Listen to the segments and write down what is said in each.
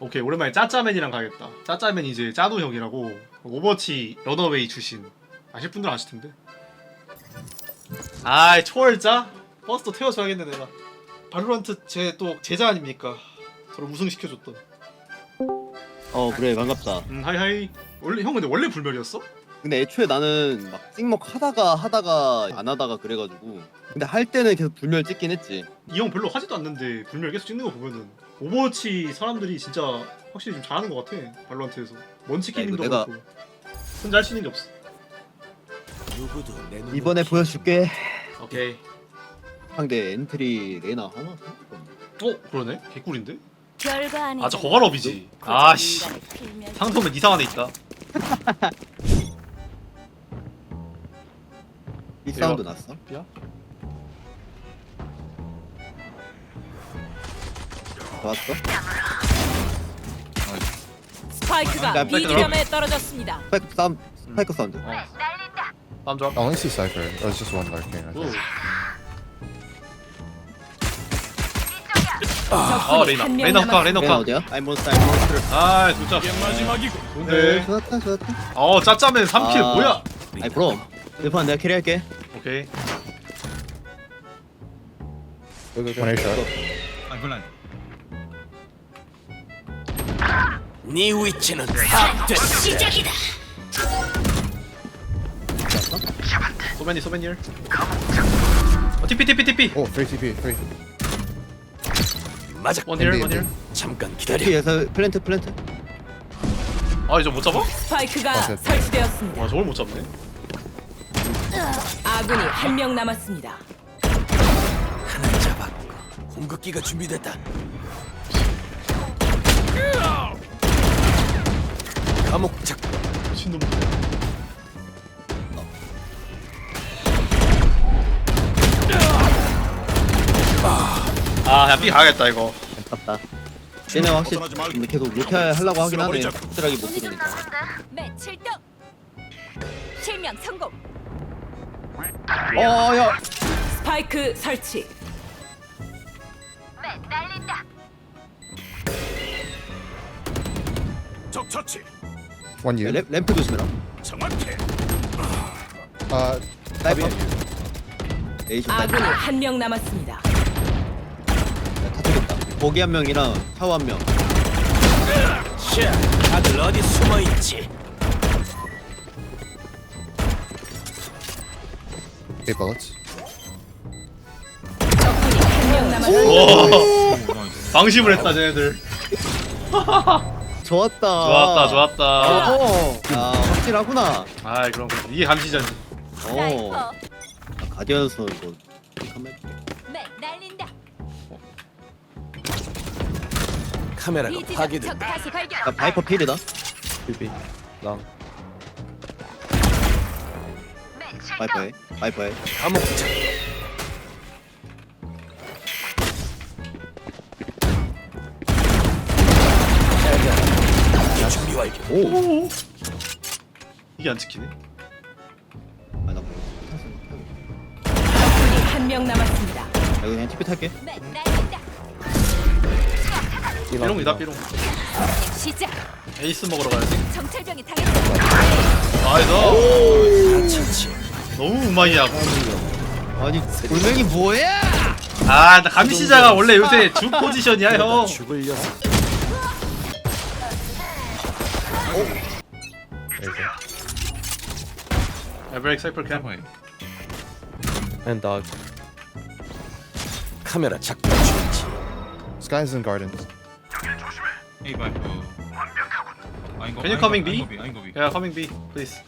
오케이 오랜만에 짜짜맨이랑 가겠다. 짜짜맨 이제 짜두 형이라고 오버워치 런어웨이 출신 아실 분들 아실 텐데. 아이 초월자 버스터 태워줘야겠네 내가. 발로란트 제 또 제자 아닙니까? 저를 우승시켜줬던. 어 그래 반갑다 음 하이하이. 원래 형 근데 원래 불멸이었어? 근데 애초에 나는 막 찍먹 하다가 하다가 안 하다가 그래가지고. 근데 할 때는 계속 불멸 찍긴 했지. 이 형 별로 하지도 않는데 불멸 계속 찍는 거 보면은 오버워치 사람들이 진짜 확실히 좀 잘하는 것 같아 발로란트에서. 먼치킨님도 야, 이거 내가- 그렇고. 혼자 할 수 있는 게 없어. 누구도 내 눈을 이번에 보여줄게. 오케이. 상대 엔트리 레나 하나? 어 그러네. 개꿀인데? 별거 아니고 아저 거갈업이지. 아씨. 상소면 이상한 애 있다 이 사운드 났어? 야? 좋았어? 스파이크가 깜빡 B 지점에 떨어졌습니다. 스파이크 사운드 스파이크 사운드. 어. 다음 조합. I only see Cypher. Oh, it's just one Dark King, I 오. think. 아 레이나. 한명 레이나 후카 레이나 레나 후카 어디야? I'm monster I'm monster 아 진짜 마지막이고. 네. 좋은데 좋았다 좋았다. 어 짜짜맨 3킬. 아. 뭐야? 아이 그럼. 이판 내가 캐리할게 오케이. One A shot. 네 위치는 파악됐어. 시작이다. 소매니 소매니 어 TP TP TP. Oh, three TP, three. 맞아. 원힐 엔디, 원힐 잠깐 기다려. 뒤에서 플랜트 플랜트? 아 이거 못 잡아? 스파이크가 어, 됐다. 설치되었습니다. 와 저걸 못 잡네 아군이 한 명 남았습니다. 하나 잡았고 공격기가 준비됐다 감옥 작 미친놈 아 야 B 가야겠다 이거 아깝다 쟤네 확실히 근데 계속 로테 하려고 하긴 하네 확실하게 못 들으니까 매 7등. 실명 성공. 어야. 스파이크 설치. 적 처치. U. 램, 램프 조심해라. 정확해. 사이버 에이션 사이버 아군이 한명 남았습니다. 다 죽였다. 거기 한 명이랑 타워 한명. 샤 다들 어디 숨어 있지 bullets. 적군이 한 명 남았습니다. 와 방심을 했다 쟤네들 좋았다 좋았다 좋았다 어, 야 확실하구나 아이 그럼 그럼. 이게 감시전지 어 아, 가디언스 이거. 매 날린다. 카메라가 파괴됐다. 야 바이퍼 필이다 바이퍼에 바이퍼에 감옥. 작 준비 완료. 오. 이게 안 찍히네? 아, 나 적군이 한 명 남았습니다. 야, 이거 그냥 TP 탈게. 매 날린다. 삐롱이다 삐롱. 시작. 에이스 먹으러 가야지. 정찰병이 당했다. 아이고 처치 너무 우마이야 아니 골뱅이 뭐야 아 나 감시자가 원래 요새 주 포지션이야 형 죽을 녀석. 에브렉 사이클 캠 And dog. 카메라 작동 중이지 Sky's in gardens. Can you coming B? Yeah coming B please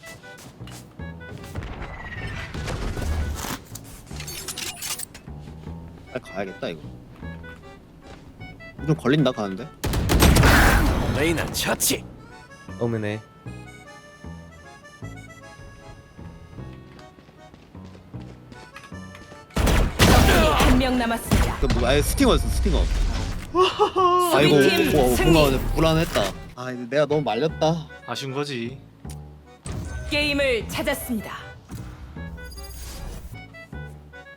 빨리 가야겠다 이거 좀 걸린다 가는데 레이나 처치 Omen A. 적군이 한 명 남았습니다. 그 뭐, 아예 스팅어였어 스팅어 아이고 수비팀 와, 승리. 뭔가 불안했다 아 이거 내가 너무 말렸다 아쉬운 거지 게임을 찾았습니다.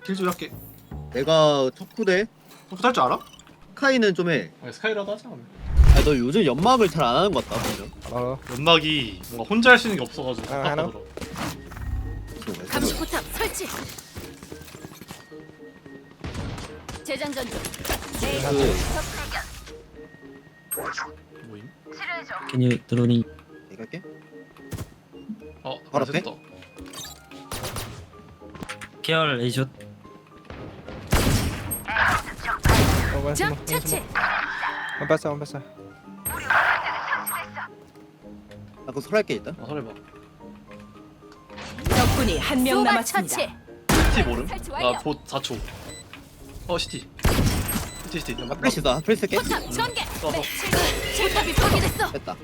킬조 할게 내가 척후대 너 탈줄 알아? 스카이는 좀 해 아, 스카이라도 하자 그러면. 아, 너 요즘 연막을 잘 안 하는 것 같다 보면. Hello. 연막이 뭔가 혼자 할 수 있는 게 없어가지고 아, 답답하더라. 감시 포탑 설치. 재장전 중. 뭐임? Can you droning? 내가 할게. 어, 바로 바로 앞에? 됐다. Care A shot. 적 more, one 처치. One better, one better. 나 그거 설할게 일단. 아, 설해봐. 적군이 한명 남았습니다. 시티 모름? 설치 완료. 나봇 4초. 어, 시티. 시티, 시티. 아. 프레시 할게. 포탑 전개. 써서. 포탑이 파괴됐어. 됐다.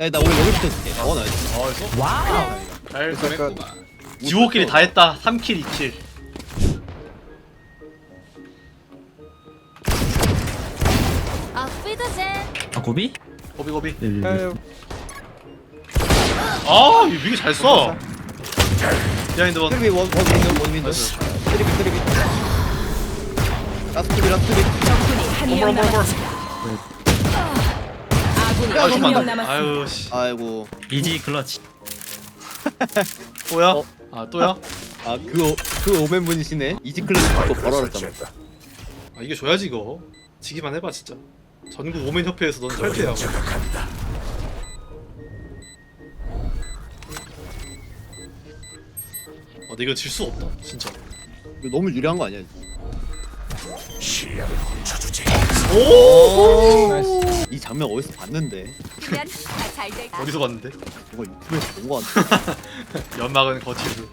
야, 나 오늘 여기 붙어줄게. 어, 나. 아, 있어? Wow. 잘 보냈구만. 지호끼리 다 했다. 3킬, 2킬. 아. 아 고비? 고비, 고비. Uh, 아, 이거 미기 잘 써. 비하인드 원. 트리비 원, 원 윈도, 원 윈도. 트리비, 트리비. 라스트 트리비, 라스트 트리비. 적군이 한 어머, 명 어머, 어머. 남았습니다. 아군이 아, 한 잠깐만. 명 남았습니다. 아유, 씨. 아이고. 이지 클러치. 또야? 어. 아, 또야? 아, 그, 오- 그 오멘 분이시네. 이지 클래스 받고 바로 알았잖아. 아, 이게 줘야지, 이거. 지기만 해봐, 진짜. 전국 오멘 협회에서 넌 탈퇴야. 아, 근데 이거 질 수 없다, 진짜. 이거 너무 유리한 거 아니야? 오! 이 장면 어디서 봤는데? 그러면 다잘될 어디서 봤는데? 이거 유튜브에서 본거 같아. 연막은 거치고.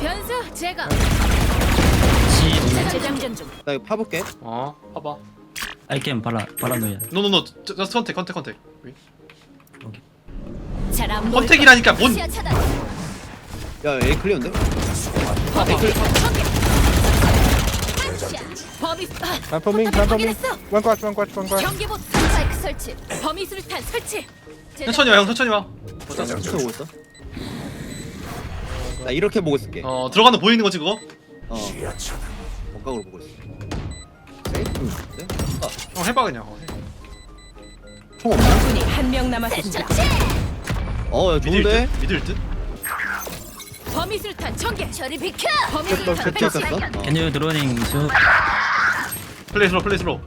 변수 제거. 재장전 중. 나 이거 파볼게. 어, 봐봐. I can 파라노야. 노노노, 저스트 컨택, 컨택, 컨택. 왜? 잘안 컨택이라니까 뭔? 시야 차단. 야, A 클리어인데? 범위 전개. 범위 아, quad, one quad, one quad. 경계봇 스파이크 설치. 범위 수류탄 설치. 천천히 와, 형, 천천히 와. 보고 있어? 나 이렇게 보고 있을게. 어. 어, 들어가는 거 보이는 거지, 그거? 원각으로 보고 있어. 세이프 있는데? 아, 형, 해봐, 그냥. 어, 해. 총 없나? 적군이 한 명 남았습니다. 어, 야, 미들 좋은데? 듯? 미들 듯? 범위 수류탄 전개. 저리 비켜. 범위 또 수류탄 그 배치. 켰어? 어. Can you droning shot? 플레이 슬로우, 플레이 슬로우.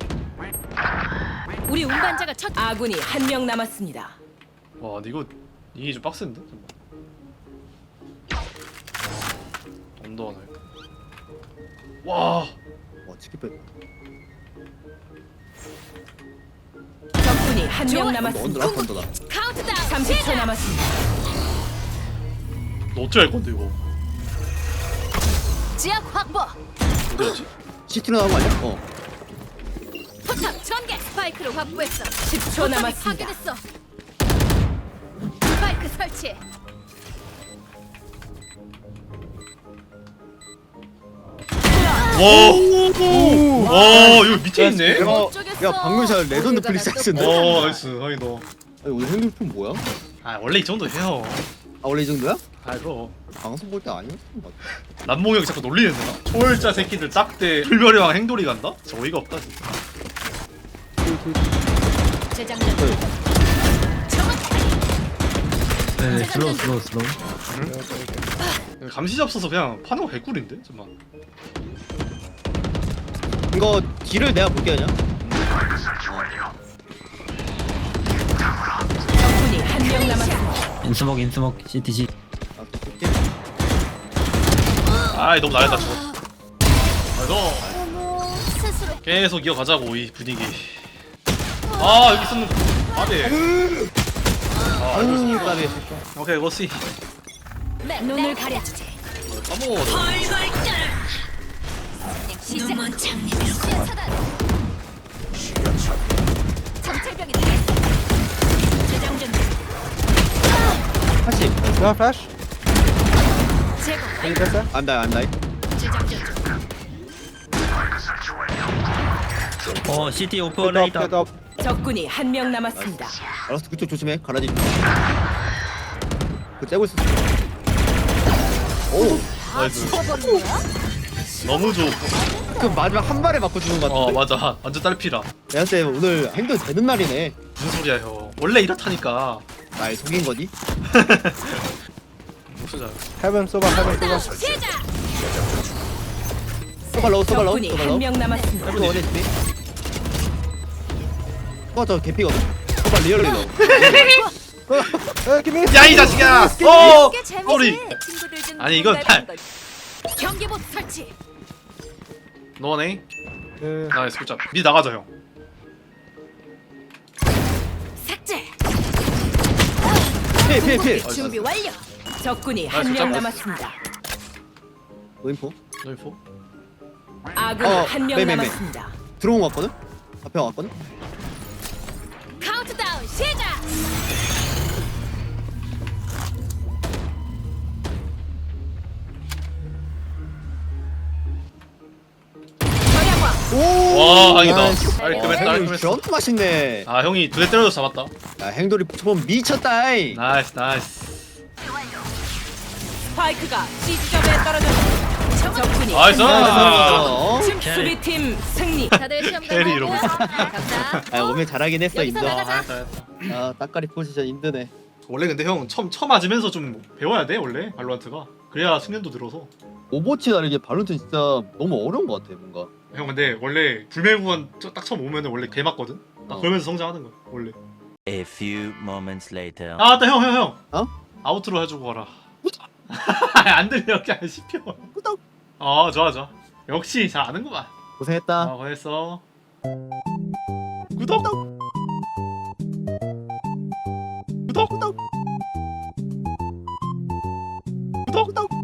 우리 운반자가 첫 아군이 한 명 남았습니다. 와, 근데 이거, 이게 좀 빡센데? 잠깐만. 언더 하나. 와, 와, 치킨 뺐다. 적군이 한 명 남았습니다. 언더다, 언더다. 카운트다운 30초 남았습니다. 너 어떻게 할 건데, 이거? 지역 확보. 어디였지? 시티로 나온 거 아니야? 어. 포탑 전개. 스파이크를 확보했어. 10초 포탑이 남았습니다. 파괴됐어. 스파이크 설치. 와, 와, 이거 밑에 있네? 야, 못 쪼겠어. 야, 방금 전 레전드? 어, 나이스, 너. 아니, 오늘 핸드폰 뭐야? 아, 원래 이 정도 해요. 아, 원래 이 정도야? 아, 그럼. 방송 볼 때 아니었던 것 같아. 남몽이 형이 자꾸 놀리는 데 나? 초월자 새끼들 짝대 풀별이랑 행돌이 간다? 저 어이가 없다 진짜 재장전. 네. 네, slow slow slow. 감시자 없어서 그냥 파는 거 개꿀인데? 잠깐만 이거 뒤를 내가 볼게 그냥. 적군이 한 명 남았습니다. In smoke in smoke. CTG. 아, 또 볼게. 아이 너무 나였다 저거 아, 너 어머, 스스로 계속 이어가자고 이 분위기 아 여기 있었는 아네 아 아유, 까비. 오케이 고씨 눈을 가려주지. 까먹어 시작. 시야 차단. 정찰병이 되겠어. 재장전 중. 80. No flash. 제거. Better? 안 다, 안 right get up. up. 적군이 한 명 남았습니다. 알았어, 그쪽 조심해. 가라지. 그거 째고 있었어. 오, 나이스 죽어버린 거야? 너무 좋. 그 마지막 한 발에 맞고 죽는 것어 같은데 맞아. 완전 딸피라. 내가 때 오늘 행동 되는 날이네 무슨 소리야 형. 원래 이렇다니까. 날 속인 거지? 무슨 Heaven, Soba, Heaven, Soba. 시작. 소발 러우 소발 러우 적군이 소발 한 러우 명 남았습니다. 소발 원했지 소발 저 개피거든 소발 리얼리 넣어 give me. 야이 자식아. 어. 꽤 재밌지. 소리. 친구들 중 아니, 이건 걸. 경계복 설치. 너네. Uh, 나이스 굿잡. 니 나가자 형. 삭제. 필필필 준비 완료. 적군이 나이스, 한명 잠깐만. 남았습니다. 노인포 너 인포. 아군이 어, 한명 매매매. 남았습니다. 들어온 거 같거든? 앞에 왔거든? 다행이다. 나이스. 깔끔했다, 어, 깔끔했어. 엄청 맛있네 아 형이 두 대 때려서 잡았다. 야 행돌이 저번 미쳤다이 나이스 나이스. 스파이크가 C 지점에 떨어졌습니다. 적군이 나이스. 어? 수비팀 승리. 다들 시험 캐리 이러고 있어. 감사. 아 오늘 잘하긴 했어 여기서 인정 나가자. 잘했다. 아 따까리 포지션 힘드네 원래 근데 형 처음 처음 맞으면서 좀 배워야 돼 원래 발로한트가. 그래야 숙련도 늘어서. 오버워치 다르게 발론트 진짜 너무 어려운 것 같아 뭔가 형 근데 원래 불멸구간 저- 딱 처음 오면은 원래 개 맞거든. 딱 어. 그러면서 성장하는 거야 원래. A few moments later. 아 맞다 형형 형. 어? 아우트로 해주고 가라. 안 들려 그냥 안 씹혀. 꾸덕. 어 좋아 좋아. 역시 잘 아는구만. 고생했다 아 고생했어. 구독. 구독. 구독. 구독.